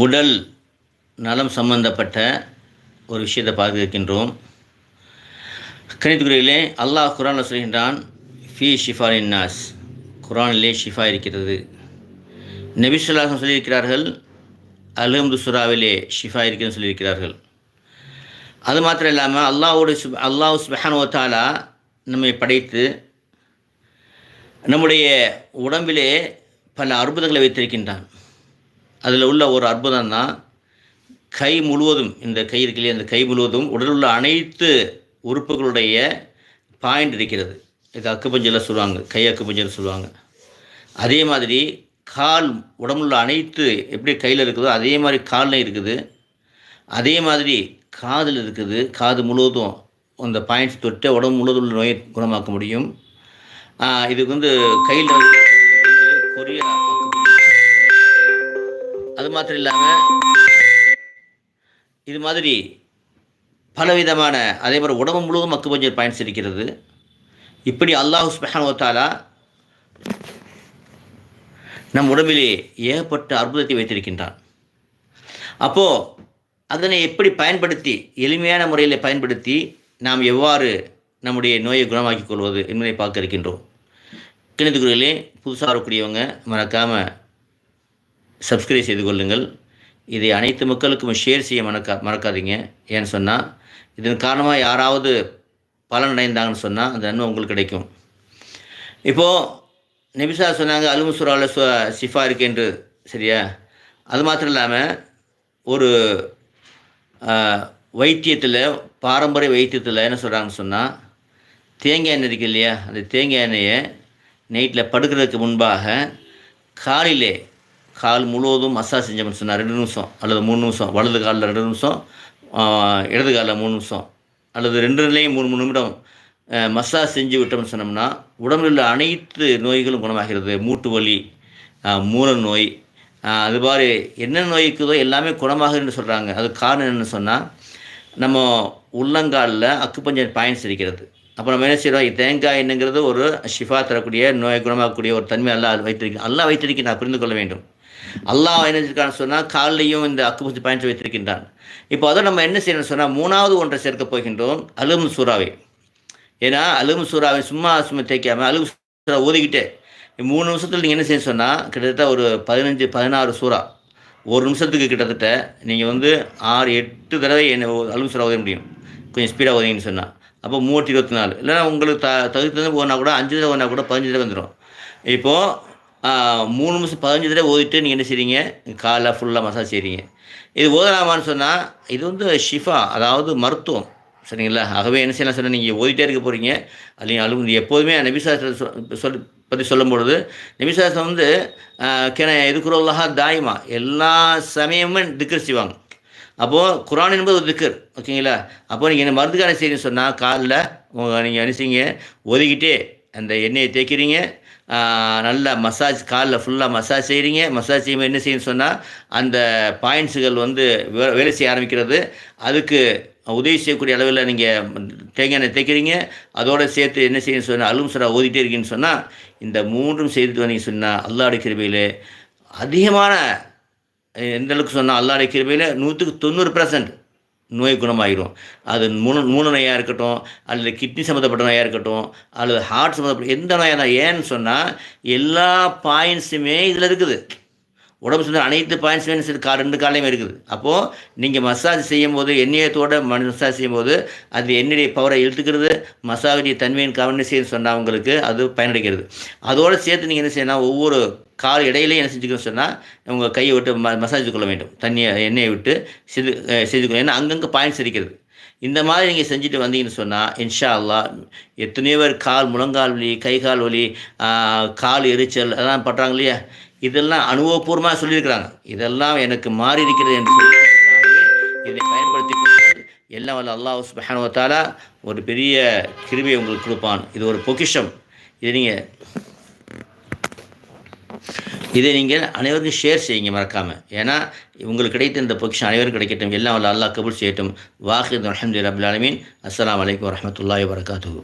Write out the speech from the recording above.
உடல் நலம் சம்பந்தப்பட்ட ஒரு விஷயத்தை பார்க்க இருக்கின்றோம் கணித்துக்குறையிலே அல்லாஹ் குரானில் சொல்கின்றான் ஃபி ஷிஃபா இன்னாஸ் குரானிலே ஷிஃபா இருக்கிறது. நபிசுல்லாசம் சொல்லியிருக்கிறார்கள் அல்ஹம்து சுராவிலே ஷிஃபா இருக்கிறதுன்னு சொல்லியிருக்கிறார்கள். அது மாத்திரம் இல்லாமல் அல்லாவோட சுப் அல்லாஹ் சுபஹானுவத்தாலா நம்மை படைத்து நம்முடைய உடம்பிலே பல அற்புதங்களை வைத்திருக்கின்றான். அதில் உள்ள ஒரு அற்புதம் தான் கை முழுவதும் இந்த கை இருக்கிலே அந்த கை முழுவதும் உடலில் உள்ள அனைத்து உறுப்புகளுடைய பாயிண்ட் இருக்கிறது. இது அக்குப்பஞ்சலில் சொல்லுவாங்க கை அக்குப்பஞ்சல் சொல்லுவாங்க. அதே மாதிரி கால் உடம்புல அனைத்து எப்படி கையில் இருக்குதோ அதே மாதிரி காலில் இருக்குது. அதே மாதிரி காதில் இருக்குது காது முழுவதும் அந்த பாயிண்ட்ஸ் தொட்டு உடம்பு முழுவதும் உள்ள நோயை குணமாக்க முடியும். இதுக்கு வந்து கையில் கொரியா அது மாத்திரம் இல்லாமல் இது மாதிரி பலவிதமான அதே மாதிரி உடம்பு முழுவதும் அக்குபஞ்சர் பாயிண்ட்ஸ் இருக்கிறது இப்படி அல்லாஹ் சுபஹானுவத்தாலா நம் உடம்பிலே ஏகப்பட்ட அற்புதத்தை வைத்திருக்கின்றான். அப்போது அதனை எப்படி பயன்படுத்தி எளிமையான முறையில் பயன்படுத்தி நாம் எவ்வாறு நம்முடைய நோயை குணமாக்கிக் கொள்வது என்பதை பார்க்க இருக்கின்றோம். கிணத்துக்குறையிலே புதுசாக வரக்கூடியவங்க மறக்காமல் சப்ஸ்கிரைப் செய்து கொள்ளுங்கள் இதை அனைத்து மக்களுக்கும் ஷேர் செய்ய மறக்கா மறக்காதீங்க. ஏன்னு சொன்னால் இதன் காரணமாக யாராவது பலன் அடைந்தாங்கன்னு சொன்னால் அந்த நன்மை உங்களுக்கு கிடைக்கும். இப்போது நெபிசா சொன்னாங்க அலுமுசுராவில் சு சிஃபா இருக்கேன்று சரியா? அது மாத்திரம் இல்லாமல் ஒரு வைத்தியத்தில் பாரம்பரிய வைத்தியத்தில் என்ன சொல்கிறாங்கன்னு சொன்னால் தேங்காய் எண்ணெய் இருக்குது இல்லையா? அந்த தேங்காய் எண்ணெயை நைட்டில் படுக்கிறதுக்கு முன்பாக காலையிலே கால் முழுவதும் மசாஜ் செஞ்சோம்னு சொன்னால் ரெண்டு நிமிஷம் அல்லது மூணு நிமிஷம் வலது காலில் ரெண்டு நிமிஷம் இடது காலில் மூணு நிமிஷம் அல்லது ரெண்டு நிலையும் மூணு மூணு நிமிடம் மசாஜ் செஞ்சு விட்டோம்னு சொன்னோம்னா உடம்பில் உள்ள அனைத்து நோய்களும் குணமாகிறது. மூட்டு வலி மூல நோய் அது மாதிரி என்ன நோய் இருக்குதோ எல்லாமே குணமாகுதுன்னு சொல்கிறாங்க அது காரணம் என்னென்னு சொன்னால் நம்ம உள்ளங்காலில் அக்குப்பஞ்சர் பாயிண்ட்ஸ் இருக்கிறது. அப்போ நம்ம என்ன செய்கிறோம் தேங்காய் எண்ணெய்ங்கிறது ஒரு ஷிஃபா தரக்கூடிய நோய் குணமாகக்கூடிய ஒரு தன்மை எல்லாம் வைத்திருக்கு எல்லாம் வைத்திருக்கு நான் புரிந்து கொள்ள வேண்டும். அல்லாஹ் என்ன செஞ்சிருக்கான்னு சொன்னால் காலையும் இந்த அக்குப்பஞ்சு பாயிண்ட்ஸ் வைத்திருக்கின்றான். இப்போ அதை நம்ம என்ன செய்யணும்னு சொன்னால் மூணாவது ஒன்றை சேர்க்க போகின்றோம் அலும் சூறாவை. ஏன்னா அலும் சூறாவை சும்மா சும்மா தேய்க்காமல் அலும் சூறா ஓதிக்கிட்டே மூணு நிமிஷத்தில் நீங்கள் என்ன செய்ய சொன்னால் கிட்டத்தட்ட ஒரு பதினஞ்சு பதினாறு சூறா. ஒரு நிமிஷத்துக்கு கிட்டத்தட்ட நீங்கள் வந்து ஆறு எட்டு தடவை என்ன அலும் சூறா ஓத முடியும். கொஞ்சம் ஸ்பீடாக ஓதிங்கன்னு சொன்னால் அப்போ மூவத்தி இருபத்தி நாலு. இல்லைன்னா உங்களுக்கு த தகுதி ஓனா கூட அஞ்சு தடவை ஓனா கூட பதினஞ்சு தடவை வந்துடும் இப்போது மூணு நிமிஷம் பதினஞ்சு தடவை ஓதிட்டு நீங்கள் என்ன செய்றீங்க? காலை ஃபுல்லாக மசாஜ் செய்கிறீங்க இது ஓதலாமான்னு சொன்னால் இது வந்து ஷிஃபா அதாவது மருத்துவம். சரிங்களா? ஆகவே என்ன செய்யலாம் சொன்னால் நீங்கள் ஓதிட்டே இருக்க போகிறீங்க அல்லைங்க அழுகு எப்போதுமே நபிசாஸ்திர சொல் பற்றி சொல்லும்பொழுது நபிசாஸ்திரம் வந்து கிண எதுக்குறோல்லாஹா தாய்மா? எல்லா சமயமும் திக்கர் செய்வாங்க. அப்போது குரான் என்பது ஒரு திக்கர் ஓகேங்களா? அப்போ நீங்கள் என்ன மருந்துக்கான செய்யணும்னு சொன்னால் காலில் நீங்கள் என்ன செய்யுங்க ஒதுக்கிட்டே அந்த எண்ணெயை தேய்க்கிறீங்க. நல்ல மசாஜ் காலில் ஃபுல்லாக மசாஜ் செய்கிறீங்க மசாஜ் செய்யும்போது என்ன செய்யணும்னு சொன்னால் அந்த பாயிண்ட்ஸுகள் வந்து வே வேலை செய்ய ஆரம்பிக்கிறது. அதுக்கு உதவி செய்யக்கூடிய அளவில் நீங்கள் தேங்காய் எண்ணெய் தேய்க்கிறீங்க. அதோடு சேர்த்து என்ன செய்யணும்னு சொன்னால் அலும் சரா ஓதிட்டே இருக்கீங்கன்னு சொன்னால் இந்த மூன்றும் செய்துட்டு வந்தீங்க சொன்னால் அல்லாடி கிருபையில் அதிகமான எந்த அளவுக்கு சொன்னால் அல்லாடி கிருபையில் நூற்றுக்கு தொண்ணூறு பர்சன்ட் நோய் குணமாகிடும் அது மூணு மூணு நோயாக இருக்கட்டும் அல்லது கிட்னி சம்மந்தப்பட்ட நோயாக இருக்கட்டும் அல்லது ஹார்ட் சம்மந்தப்பட்ட எந்த நோயாக தான் ஏன்னு சொன்னால் எல்லா பாயிண்ட்ஸுமே இதில் இருக்குது. உடம்பு சுத்தம் அனைத்து பாயிண்ட்ஸ் கா ரெண்டு காலையும் இருக்குது. அப்போது நீங்கள் மசாஜ் செய்யும் போது எண்ணெயத்தோட மசாஜ் செய்யும் போது அது எண்ணெயுடைய பவரை இழுத்துக்கிறது மசாஜுடைய தன்மையின் கவனம் செய்ய சொன்னால் உங்களுக்கு அது பயனடைக்கிறது. அதோடு சேர்த்து நீங்கள் என்ன செய்யணும் ஒவ்வொரு கால் இடையிலையும் என்ன செஞ்சுக்கணும்னு சொன்னால் உங்கள் கையை விட்டு ம மசாஜ் கொள்ள வேண்டும். தண்ணியை எண்ணெயை விட்டு செஞ்சு செஞ்சுக்கணும் ஏன்னா அங்கங்கே பாயிண்ட்ஸ் இருக்கிறது. இந்த மாதிரி நீங்கள் செஞ்சுட்டு வந்தீங்கன்னு சொன்னால் இன்ஷா அல்லா எத்தனையோ பேர் கால் முழங்கால் வலி கை கால் வலி கால் எரிச்சல் அதெல்லாம் பட்டுறாங்க இல்லையா? இதெல்லாம் அனுபவபூர்வமாக சொல்லியிருக்கிறாங்க. இதெல்லாம் எனக்கு மாறி இருக்கிறது என்று சொல்லி இதை பயன்படுத்தி எல்லாம் வல்ல அல்லாஹ் சுபஹானுவத்தாலா ஒரு பெரிய கிருமியை உங்களுக்கு கொடுப்பான். இது ஒரு பொக்கிஷம். இதை நீங்கள் இதை நீங்கள் அனைவருக்கும் ஷேர் செய்யுங்க மறக்காமல் ஏன்னா உங்களுக்கு கிடைத்த இந்த பொக்கிஷம் அனைவரும் கிடைக்கட்டும். எல்லாம் வல்ல அல்லாஹ் கபுல் செய்யட்டும். வாஹித் அலமது அபுல் அலமீன் அஸ்லாம் வலைக்கம் வரமத்துல்லாய் வரகாத்து